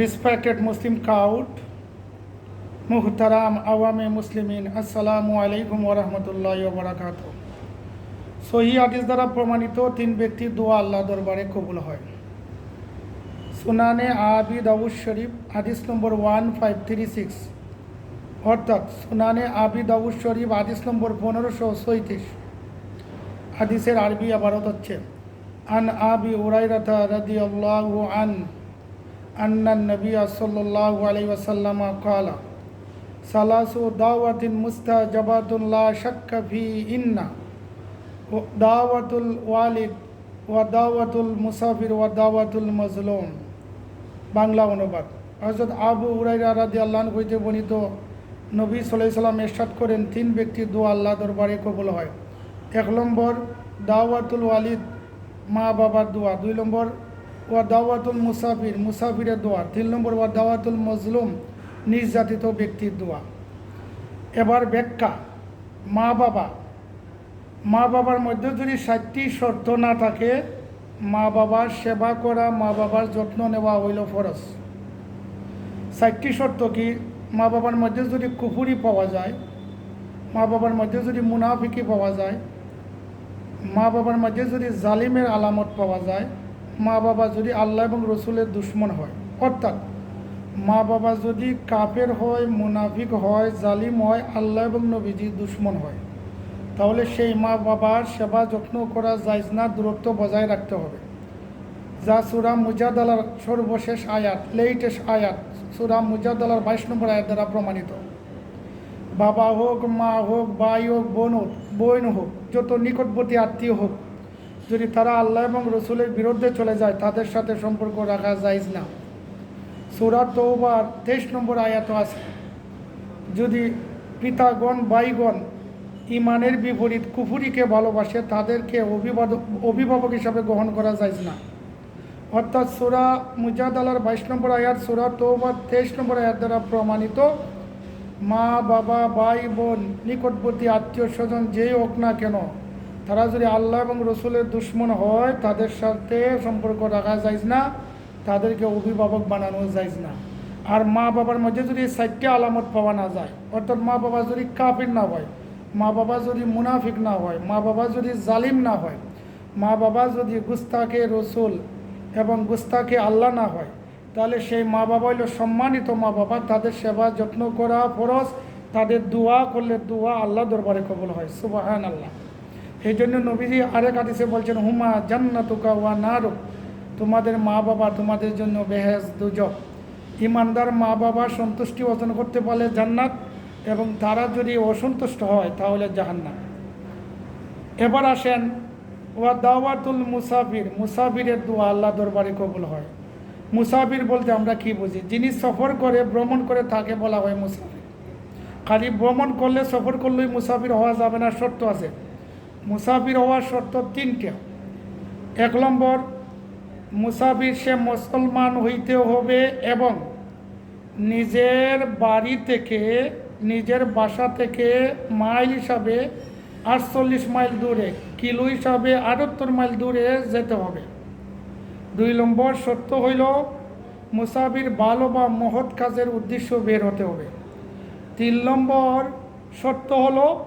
respected Muslim crowd, Muhtaram Awame Muslimin, Assalamu alaikum wa rahmatullahi wa barakatuh. সহি হাদিস দ্বারা প্রমাণিত তিন ব্যক্তির দোয়া আল্লাহ দরবারে কবুল হয়। সুনানে আবি দাউদ শরীফ হাদিস number one five three six অর্থাৎ সুনানে আবি দাউদ শরীফ হাদিস নম্বর পনেরোশো সৈত্রিশ হাদিসের আরবি আবারত হচ্ছে আন আবি উরাইরাতা রাদি আল্লাহ আন নবী সাল্লাহ আলাই ওয়াসাল্লাম কালা সালাসু দাওয়াতিন মুস্তা জবাতুল্লাহ শাক্কা ফি ইন্না দাওয়াতুল ওয়ালিদ ওয়া দাওয়াতুল মুসাফির ওয়া দাওয়াতুল মজলুম বাংলা অনুবাদ। হজরত আবু উরাইরা রাদি আল্লাহ হইতে বর্ণিত, নবী সাল্লাহ সাল্লাম এরশাদ করেন, তিন ব্যক্তির দোয়া আল্লাহ দরবারে কবুল হয়। এক নম্বর, দাওয়াতুল ওয়ালিদ মা বাবার দোয়া। দুই নম্বর ওয়া দাওয়াতুল মুসাফির, মুসাফিরের দোয়া। তিন নম্বর, ওয়া দাওয়াতুল মজলুম, নির্যাতিত ব্যক্তির দোয়া। এবার ব্যাখ্যা, মা বাবা। মা বাবার মধ্যে যদি ষাটটি শর্ত না থাকে, মা বাবার সেবা করা, মা বাবার যত্ন নেওয়া হইল ফরজ। ষাটটি শর্ত কি? মা বাবার মধ্যে যদি কুফুরি পাওয়া যায়, মা বাবার মধ্যে যদি মুনাফিকি পাওয়া যায়, মা বাবার মধ্যে যদি জালিমের আলামত পাওয়া যায় মা বাবা যদি আল্লাহ এবং রসুলের দুশ্মন হয়, অর্থাৎ মা বাবা যদি কাপের হয়, মুনাফিক হয়, জালিম হয়, আল্লাহ এবং নবীজি দুশ্মন হয়, তাহলে সেই মা বাবার সেবা যত্ন করা যায় না, দূরত্ব বজায় রাখতে হবে। যা সুরা মুজাদালার সর্বশেষ আয়াত, লেটেস্ট আয়াত, সুরা মুজাদালার বাইশ নম্বর আয়াত দ্বারা প্রমাণিত। বাবা হোক, মা হোক, ভাই হোক, বোন হোক বোন হোক, যত নিকটবর্তী আত্মীয় হোক যদি তারা আল্লাহ এবং রসুলের বিরুদ্ধে চলে যায়, তাদের সাথে সম্পর্ক রাখা যায় না। সুরা তৌবার তেইশ নম্বর আয়াত আছে, যদি পিতাগণ বাইগণ ইমানের বিপরীত কুফুরিকে ভালোবাসে, তাদেরকে অভিভাবক অভিভাবক হিসাবে গ্রহণ করা যায় না। অর্থাৎ সুরা মুজাদালার বাইশ নম্বর আয়াত, সুরা তৌবার তেইশ নম্বর আয়াত দ্বারা প্রমাণিত, মা, বাবা, ভাই, বোন, নিকটবর্তী আত্মীয় স্বজন যেই হোক না কেন তারা যদি আল্লাহ এবং রসুলের দুশ্মন হয়, তাদের সাথে সম্পর্ক রাখা যায় না, তাদেরকে অভিভাবক বানানো যায় না। আর মা বাবার মধ্যে যদি চারটে আলামত পাওয়া না যায়, অর্থাৎ মা বাবা যদি কাফির না হয়, মা বাবা যদি মুনাফিক না হয়, মা বাবা যদি জালিম না হয়, মা বাবা যদি গুস্তাকে রসুল এবং গুস্তাকে আল্লাহ না হয়, তাহলে সেই মা বাবা হইল সম্মানিত মা বাবা। তাদের সেবা, যত্ন করা, ফরজ। তাদের দোয়া করলে দোয়া আল্লাহ দরবারে কবল হয়। সুবাহান আল্লাহ এই জন্য নবীজি আরেক আদিসে বলছেন, হুমা জান্নাতুকা ওয়া নারুক। তোমাদের মা বাবা তোমাদের জন্য বেহেজ দুজক। ইমানদার মা বাবা সন্তুষ্টি অর্জন করতে পারলে জান্নাত এবং তারা যদি অসন্তুষ্ট হয় তাহলে জাহান্নাম। এবার আসেন, ওয়া দাওয়াতুল মুসাফির। মুসাফিরের দোয়া আল্লাহ দরবারে কবুল হয়। মুসাফির বলতে আমরা কি বুঝি? যিনি সফর করে, ভ্রমণ করে তাকে বলা হয় মুসাফির। খালি ভ্রমণ করলে সফর করলেই মুসাফির হওয়া যাবে না, শর্ত আছে। মুসাফির হওয়ার শর্ত তিনটা। এক নম্বর, মুসাফির সে মুসলমান হইতে হবে এবং নিজের বাড়ি থেকে, নিজের বাসা থেকে মাইল হিসাবে আটচল্লিশ মাইল দূরে, কিলো হিসাবে আটাত্তর মাইল দূরে যেতে হবে। দুই নম্বর সত্য হইল, মুসাফির ভালো বা মহৎ কাজের উদ্দেশ্য বের হতে হবে। তিন নম্বর সত্য হলো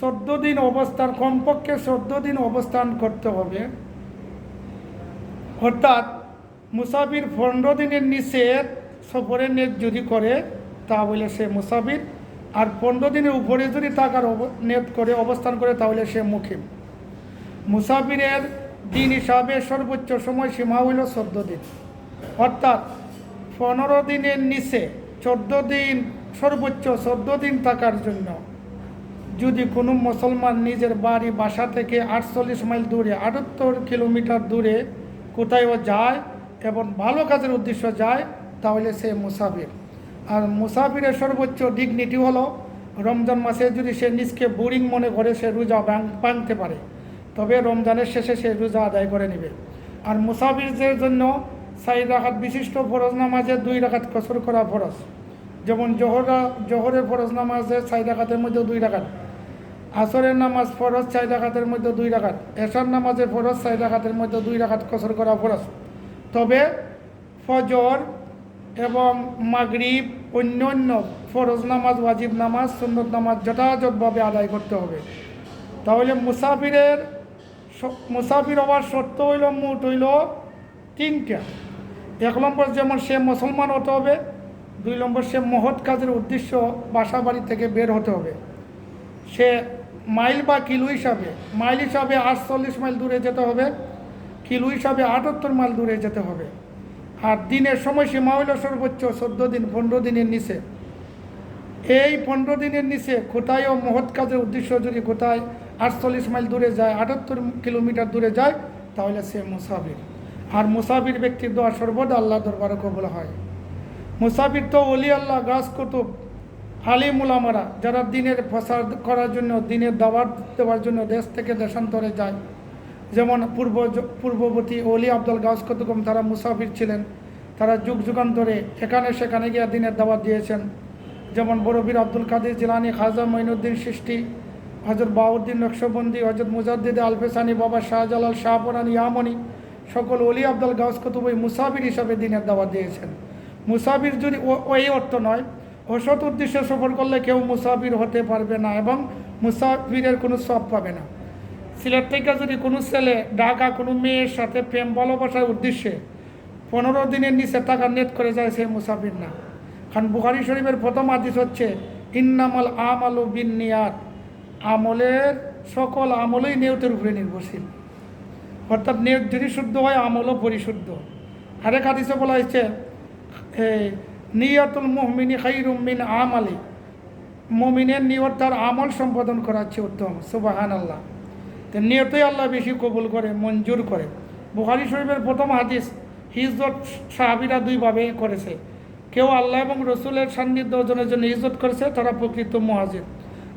চোদ্দ দিন অবস্থান, কমপক্ষে চোদ্দ দিন অবস্থান করতে হবে। অর্থাৎ মুসাফির পনেরো দিনের নিচে সফরের নেট যদি করে তা বলে সে মুসাফির। আর পনেরো দিনের উপরে যদি থাকার নেট করে, অবস্থান করে, তাহলে সে মুখিম মুসাফিরের দিন হিসাবে সর্বোচ্চ সময় সীমা হইল চোদ্দ দিন। অর্থাৎ পনেরো দিনের নিচে চোদ্দ দিন, সর্বোচ্চ চোদ্দ দিন থাকার জন্য যদি কোনো মুসলমান নিজের বাড়ি, বাসা থেকে আটচল্লিশ মাইল দূরে, আটাত্তর কিলোমিটার দূরে কোথায়ও যায় এবং ভালো কাজের উদ্দেশ্য যায়, তাহলে সে মুসাফির। আর মুসাফিরের সর্বোচ্চ ডিগনিটি হলো, রমজান মাসে যদি সে নিজকে বোরিং মনে করে, সে রোজা ভাঙতে পারে। তবে রমজানের শেষে সে রোজা আদায় করে নেবে। আর মুসাফিরদের জন্য চার রাখাত বিশিষ্ট ফরজ নামাজে দুই রাখাত কসর করা ফরজ। যেমন জহরা জহরের ফরজ নামাজে চার রাখাতের মধ্যে দুই রাখাত আসরের নামাজ ফরজ চার রাখাতের মধ্যে দুই রাখাত এশার নামাজের ফরজ চার রাখাতের মধ্যে দুই রাখাত কসর করা ফরজ। তবে ফজর এবং মাগরিব অন্য অন্য ফরজ নামাজ, ওয়াজিব নামাজ, সুন্নত নামাজ যথাযথভাবে আদায় করতে হবে। তাহলে মুসাফিরের মুসাফির হওয়ার শর্ত হইল, মোট হইল তিনটা। এক নম্বর যেমন সে মুসলমান হতে হবে, দুই নম্বর সে মহৎ কাজের উদ্দেশ্য বাসা বাড়ি থেকে বের হতে হবে। সে মাইল বা কিলো হিসাবে, মাইল হিসাবে আটচল্লিশ মাইল দূরে যেতে হবে, কিলো হিসাবে আটাত্তর মাইল দূরে যেতে হবে। আর দিনের সময়সীমা হইল সর্বোচ্চ চোদ্দ দিন, পনেরো দিনের নিচে। এই পনেরো দিনের নিচে কোথায় ও মহৎ কাজের উদ্দেশ্য যদি কোথায় আটচল্লিশ মাইল দূরে যায়, আটাত্তর কিলোমিটার দূরে যায়, তাহলে সে মুসাফির। আর মুসাফির ব্যক্তির দোয়া সর্বদা আল্লাহ দরবারে কবল হয়। মুসাফির তো অলি আল্লাহ, গাছ কুতুব আলিম উলামারা যারা দিনের প্রসার করার জন্য, দিনের দাওয়াত দেওয়ার জন্য দেশ থেকে দেশান্তরে যায়। যেমন পূর্ব পূর্ববর্তী অলি আব্দুল কুতুবম তারা মুসাফির ছিলেন, তারা যুগ যুগান্তরে এখানে সেখানে গিয়ে দিনের দাওয়াত দিয়েছেন। যেমন বড়বীর আব্দুল কাদের জিলানি, খাজা মঈনুদ্দিন সৃষ্টি হজরত বাউদ্দিন নকশবন্দি হজরত মুজাদ্দিদ আলফেসানি, বাবা শাহজালাল শাহপুরানি ইয়ামনি, সকল অলি আব্দুল গাউস কুতুব ওই মুসাফির হিসাবে দিনের দাওয়াত দিয়েছেন। মুসাফির যদি ওই অর্থ নয় অসৎ উদ্দেশ্যে সফর করলে কেউ মুসাফির হতে পারবে না এবং মুসাফিরের কোনো সব পাবে না। সিলেট থেকে যদি কোনো ছেলে ঢাকা, কোনো মেয়ের সাথে প্রেম, ভালোবাসার উদ্দেশ্যে পনেরো দিনের নিচে টাকা নেট করে যায়, সে মুসাফির না। কারণ বুখারি শরীফের প্রথম আদিস হচ্ছে, ইন্নামাল আমাল বিন নিয়াত আমলের সকল আমলই নিয়তের উপরে নির্ভরশীল। অর্থাৎ নিয়ত যদি শুদ্ধ হয়, আমলও পরিশুদ্ধ। আরেক হাদিসে বলা হয়েছে নিয়তুল মুহমিনী খাইরুম মিন আমালি। মমিনের নিয়ত তার আমল সম্পাদন করাচ্ছে উত্তম। সুবাহান আল্লাহ তো নিয়তই আল্লাহ বেশি কবুল করে, মঞ্জুর করে। বুখারি শরীফের প্রথম হাদিস হিজরত সাহাবিরা দুইভাবে করেছে। কেউ আল্লাহ এবং রসুলের সান্নিধ্য অর্জনের জন্য হিজরত করেছে, তারা প্রকৃত মহাজির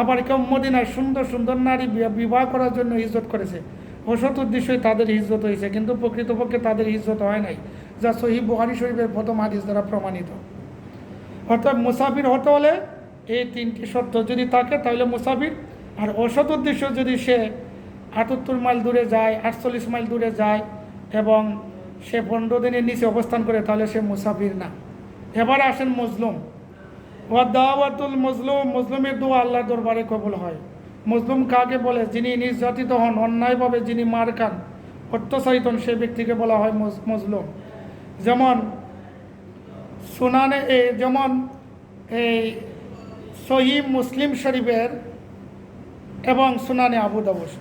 আবার কেউ মদিনায় সুন্দর সুন্দর নারী বিবাহ করার জন্য হিজরত করেছে। অসৎ উদ্দেশ্যই তাদের হিজরত হয়েছে, কিন্তু প্রকৃতপক্ষে তাদের হিজরত হয় নাই, যা সহি বুহারি শরীফের প্রথম হাদিস দ্বারা প্রমাণিত। অর্থাৎ মুসাফির হতে হলে এই তিনটি শর্ত যদি থাকে, তাহলে মুসাফির। আর অসৎ উদ্দেশ্য যদি সে আটাত্তর মাইল দূরে যায়, আটচল্লিশ মাইল দূরে যায় এবং সে পনেরো দিনের নিচে অবস্থান করে, তাহলে সে মুসাফির না। এবার আসেন মজলুম। ও দাওয়াতুল মজলুম, মজলুমের দোয়া আল্লাহ দরবারে কবুল হয়। মজলুম কাকে বলে? যিনি নির্যাতিত হন, অন্যায়ভাবে যিনি মার খান, অত্যাচারিত সেই ব্যক্তিকে বলা হয় মজ- মজলুম। যেমন সুনানে এ যেমন এই সহি মুসলিম শরীফের এবং সুনানে আবু দাবুস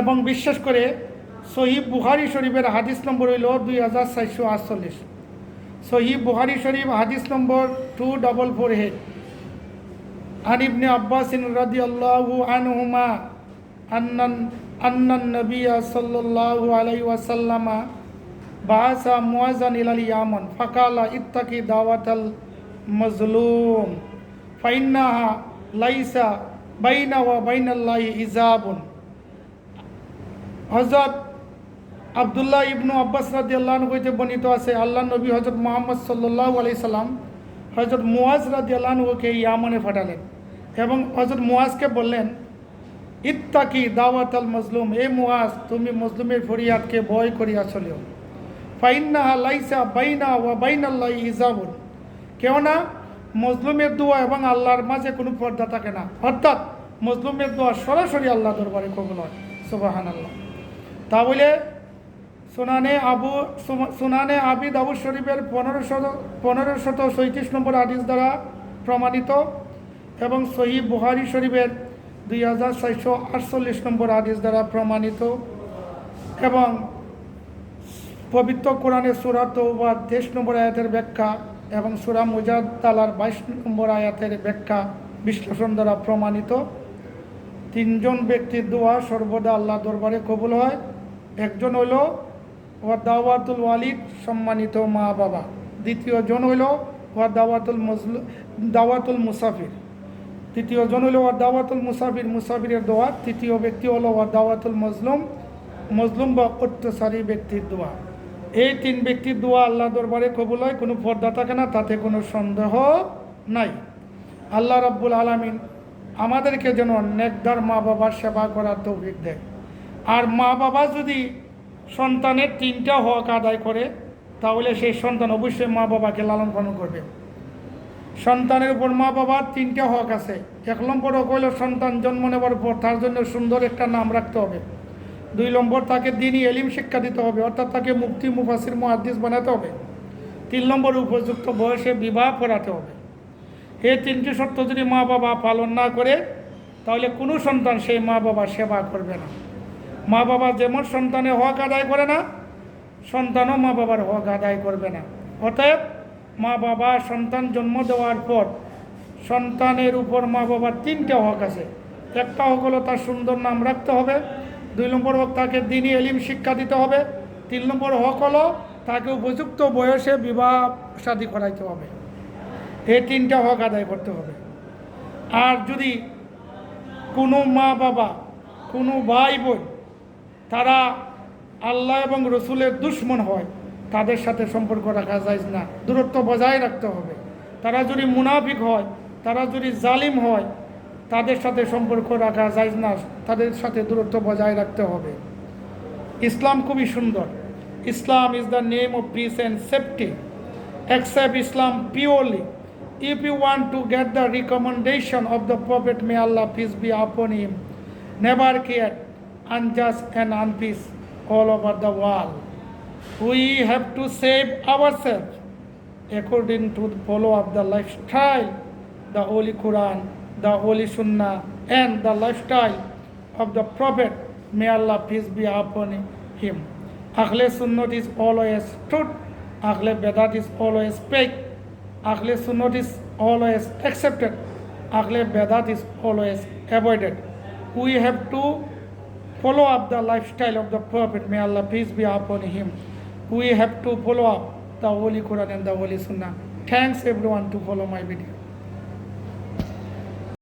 এবং বিশেষ করে সহি বুহারি শরীফের হাদিস নম্বর হইল দুই হাজার চারশো আটচল্লিশ সহি বুহারি শরীফ হাদিস number two double four eight عن ابن عباس رضي الله عنهما أن أن النبي صلى الله عليه وسلم বাসা মুয়াজান ইলাল ইয়ামান, ফাকালা ইত্তাকি দাওয়াতাল মজলুম, ফাইন্নাহা লাইসা বাইনা ওয়া বাইনাল্লাহ ইজাবুন হজরত আবদুল্লাহ ইবনু আব্বাস রাদি আল্লাহ হইতে বর্ণিত আছে, আল্লাহ নবী হজরত মোহাম্মদ সাল্লাহ আলি সাল্লাম হজরত মুয়াজ রাদি আল্লাহকে ইয়ামনে ফাটালেন এবং হজরত মুয়াজকে বললেন, ইত্তাকি দাওয়াত আল মজলুম, এ মুয়াজ, তুমি মজলুমের ফরিয়াদকে ভয় করিয়া চলিও ফাইন্নাহা লাইসা বাইনা ওয়া বাইনাল্লাহ ইজাবুন কেননা মজলুমের দোয়া এবং আল্লাহর মাঝে কোনো পর্দা থাকে না। অর্থাৎ মজলুমের দোয়া সরাসরি আল্লাহ দরবারে কবুল হয়। সুবাহান আল্লাহ তা বলে সুনানে আবু সুনানে আবিদ আবু শরীফের পনেরো শত পনেরো শত সৈত্রিশ নম্বর হাদিস দ্বারা প্রমাণিত এবং সহি বুহারি শরীফের দুই হাজার ছয়শো আটচল্লিশ নম্বর হাদিস দ্বারা প্রমাণিত এবং পবিত্র কোরআনে সুরা তৌবা তেইশ নম্বর আয়াতের ব্যাখ্যা এবং সুরা মুজাদ তালার বাইশ নম্বর আয়াতের ব্যাখ্যা বিশ্লেষণ দ্বারা প্রমাণিত। তিনজন ব্যক্তির দোয়া সর্বদা আল্লাহ দরবারে কবুল হয়। একজন হইল ওয়া দাওয়াতুল ওয়ালিদ, সম্মানিত মা বাবা। দ্বিতীয় জন হইল ওয়া দাওয়াতুল মজলু দাওয়াতুল মুসাফির। তৃতীয় জন হইল ওয়া দাওয়াতুল মুসাফির, মুসাফিরের দোয়া। তৃতীয় ব্যক্তি হলো ওয়া দাওয়াতুল মজলুম। মজলুম বা অত্যাচারী ব্যক্তির দোয়া। এই তিন ব্যক্তির দোয়া আল্লাহ দরবারে কবুল হয়, কোনো পর্দা থাকে না, তাতে কোনো সন্দেহ নাই। আল্লাহ রাব্বুল আলামিন আমাদেরকে যেন নেকদার মা বাবার সেবা করার তৌফিক দেয়। আর মা বাবা যদি সন্তানের তিনটা হক আদায় করে, তাহলে সেই সন্তান অবশ্যই মা বাবাকে লালন পালন করবে। সন্তানের উপর মা বাবার তিনটা হক আছে। এক নম্বর হক হইল সন্তান জন্ম নেওয়ার পর তার জন্য সুন্দর একটা নাম রাখতে হবে। দুই নম্বর, তাকে দিনই এলিম শিক্ষা দিতে হবে, অর্থাৎ তাকে মুক্তি মুফাসির মুহাদ্দিস বানাতে হবে। তিন নম্বর, উপযুক্ত বয়সে বিবাহ করাতে হবে। এই তিনটি শর্ত যদি মা বাবা পালন না করে, তাহলে কোনো সন্তান সেই মা বাবা সেবা করবে না। মা বাবা যেমন সন্তানের হক আদায় করে না, সন্তানও মা বাবার হক আদায় করবে না। অতএব মা বাবা সন্তান জন্ম দেওয়ার পর সন্তানের উপর মা বাবার তিনটে হক আছে। একটা হক হলো তার সুন্দর নাম রাখতে হবে দুই নম্বর হক তাকে দিনই এলিম শিক্ষা দিতে হবে। তিন নম্বর হক হলো তাকে উপযুক্ত বয়সে বিবাহ শাদী করাইতে হবে। এই তিনটা হক আদায় করতে হবে। আর যদি কোনো মা বাবা, কোনো ভাই বোন তারা আল্লাহ এবং রসুলের দুশ্মন হয়, তাদের সাথে সম্পর্ক রাখা যায় না। দূরত্ব বজায় রাখতে হবে। তারা যদি মুনাফিক হয়, তারা যদি জালিম হয় তাদের সাথে সম্পর্ক রাখা যায় না, তাদের সাথে দূরত্ব বজায় রাখতে হবে। ইসলাম খুবই সুন্দর। Islam is the name of peace and safety accept Islam purely if you want to get the recommendation of the prophet may Allah peace be upon him never care unjust and unpeace all over the world we have to save our self according to follow of the life style the holy Quran the Holy Sunnah, and the lifestyle of the Prophet. May Allah peace be upon him. Ahle Sunnat is always truth. Ahle Vedat is always fake. Ahle Sunnat is always accepted. Ahle Vedat is always avoided. We have to follow up the lifestyle of the Prophet. May Allah peace be upon him. We have to follow up the Holy Quran and the Holy Sunnah. Thanks everyone to follow my video.